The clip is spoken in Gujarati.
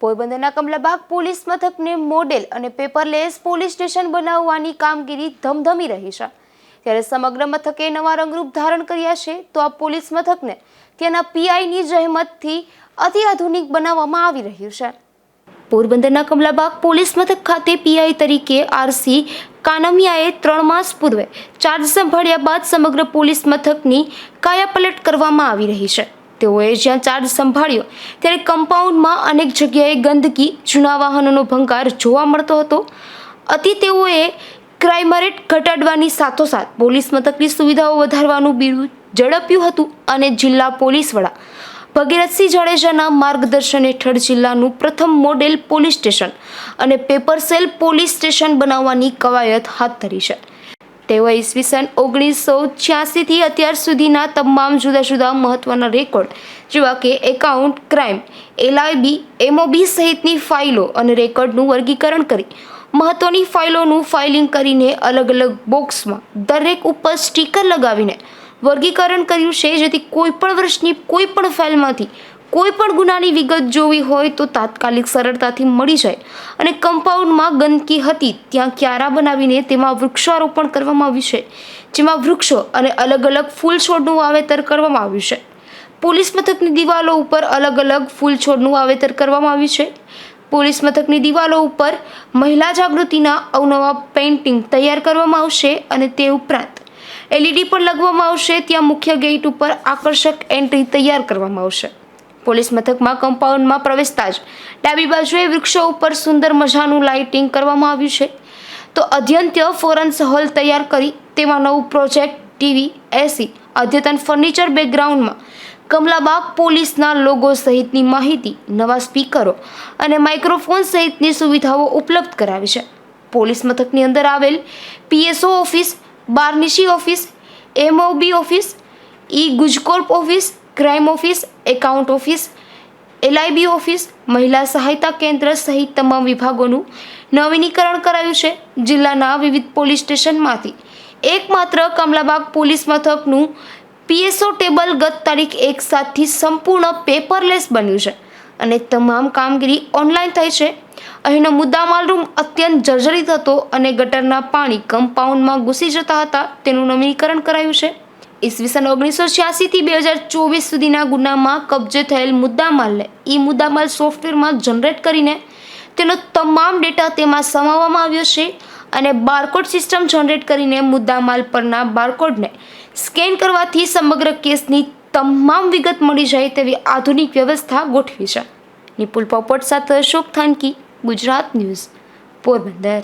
પોરબંદરના કમલાબાગ પોલીસ મથકને મોડેલ અને પેપરલેસ પોલીસ સ્ટેશન બનાવવાની કામગીરી ધમધમી રહી છે. ત્યારે સમગ્ર મથકે નવા રંગરૂપ ધારણ કર્યા છે તો આ પોલીસ મથકને ત્યાંના પીઆઈની જહેમતથી અતિ આધુનિક બનાવવામાં આવી રહ્યું છે. પોરબંદરના કમલાબાગ પોલીસ મથક ખાતે પીઆઈ તરીકે આરસી કાનમિયાએ ત્રણ માસ પૂર્વે ચાર્જ સંભાળ્યા બાદ સમગ્ર પોલીસ મથકની કાયાપલટ કરવામાં આવી રહી છે. તેઓએ જ્યાં ચાર્જ સંભાળ્યો, ત્યારે કમ્પાઉન્ડમાં અનેક જગ્યાએ ગંદકી, જૂના વાહનોનો ભંગાર જોવા મળતો હતો. અતિ તેઓએ ક્રાઇમ રેટ ઘટાડવાની સાથોસાથ પોલીસ મથકની સુવિધાઓ વધારવાનું બીડું ઝડપ્યું હતું અને જિલ્લા પોલીસ વડા ભગીરથસિંહ જાડેજાના માર્ગદર્શન હેઠળ જિલ્લાનું પ્રથમ મોડેલ પોલીસ સ્ટેશન અને પેપર સેલ પોલીસ સ્ટેશન બનાવવાની કવાયત હાથ ધરી છે. તેઓ ઈસવીસન ઓગણીસો છ્યાસીથી અત્યાર સુધીના તમામ જુદા જુદા મહત્ત્વના રેકોર્ડ, જેવા કે એકાઉન્ટ ક્રાઇમ, એલઆઈબી, એમઓબી સહિતની ફાઇલો અને રેકોર્ડનું વર્ગીકરણ કરી. મહત્ત્વની ફાઇલોનું ફાઇલિંગ કરીને અલગ અલગ બોક્સમાં દરેક ઉપર સ્ટીકર લગાવીને વર્ગીકરણ કર્યું છે, જેથી કોઈપણ વર્ષની કોઈ પણ ફાઇલમાંથી કોઈ પણ ગુનાની વિગત જોવી હોય તો તાત્કાલિક સરળતાથી મળી જાય. અને કમ્પાઉન્ડમાં ગંદકી હતી, ત્યાં ક્યારા બનાવીને તેમાં વૃક્ષારોપણ કરવામાં આવ્યું છે, જેમાં વૃક્ષો અને અલગ અલગ ફૂલ છોડનું વાવેતર કરવામાં આવ્યું છે. પોલીસ મથકની દિવાલો ઉપર અલગ અલગ ફૂલ છોડનું વાવેતર કરવામાં આવ્યું છે. પોલીસ મથકની દિવાલો ઉપર મહિલા જાગૃતિના અવનવા પેઇન્ટિંગ તૈયાર કરવામાં આવશે અને તે ઉપરાંત એલઈડી પણ લગાવવામાં આવશે. ત્યાં મુખ્ય ગેટ ઉપર આકર્ષક એન્ટ્રી તૈયાર કરવામાં આવશે. પોલીસ મથકમાં કમ્પાઉન્ડમાં પ્રવેશતા જ ડાબી બાજુએ વૃક્ષો ઉપર સુંદર મજાનું લાઇટિંગ કરવામાં આવ્યું છે. તો અધ્યંત્ય ફોરન્સ હોલ તૈયાર કરી તેમાં નવું પ્રોજેક્ટ ટીવી, એસી, અદ્યતન ફર્નિચર બેકગ્રાઉન્ડમાં કમલાબાગ પોલીસના લોગો સહિતની માહિતી, નવા સ્પીકરો અને માઇક્રોફોન સહિતની સુવિધાઓ ઉપલબ્ધ કરાવી છે. પોલીસ મથકની અંદર આવેલ PSO office, બારનીશી office, MOB office, e GujCop office crime office account office LIB office મહિલા સહાયતા કેન્દ્ર સહિત તમામ વિભાગોનું નવીનીકરણ કરાયું છે. જિલ્લાના વિવિધ પોલીસ સ્ટેશનમાંથી એકમાત્ર કમલાબાગ પોલીસ મથકનું પીએસઓ ટેબલ ગત તારીખ એક સાતથી સંપૂર્ણ પેપરલેસ બન્યું છે અને તમામ કામગીરી ઓનલાઈન થઈ છે. અહીંનો મુદ્દામાલ રૂમ અત્યંત જર્જરિત હતો અને ગટરના પાણી કમ્પાઉન્ડમાં ઘૂસી જતા હતા. તેનું નવીનીકરણ કરાયું છે. ઈસવીસન ઓગણીસો છ્યાસીથી બે હજાર ચોવીસ સુધીના ગુનામાં કબજે થયેલ મુદ્દામાલને, ઈ મુદ્દામાલ સોફ્ટવેરમાં જનરેટ કરીને તેનો તમામ ડેટા તેમાં સમાવવામાં આવ્યો છે અને બારકોડ સિસ્ટમ જનરેટ કરીને મુદ્દામાલ પરના બારકોડને સ્કેન કરવાથી સમગ્ર કેસની તમામ વિગત મળી જાય તેવી આધુનિક વ્યવસ્થા ગોઠવી છે. નિપુલ પોપટ સાથે અશોક થાનકી, ગુજરાત ન્યૂઝ, પોરબંદર.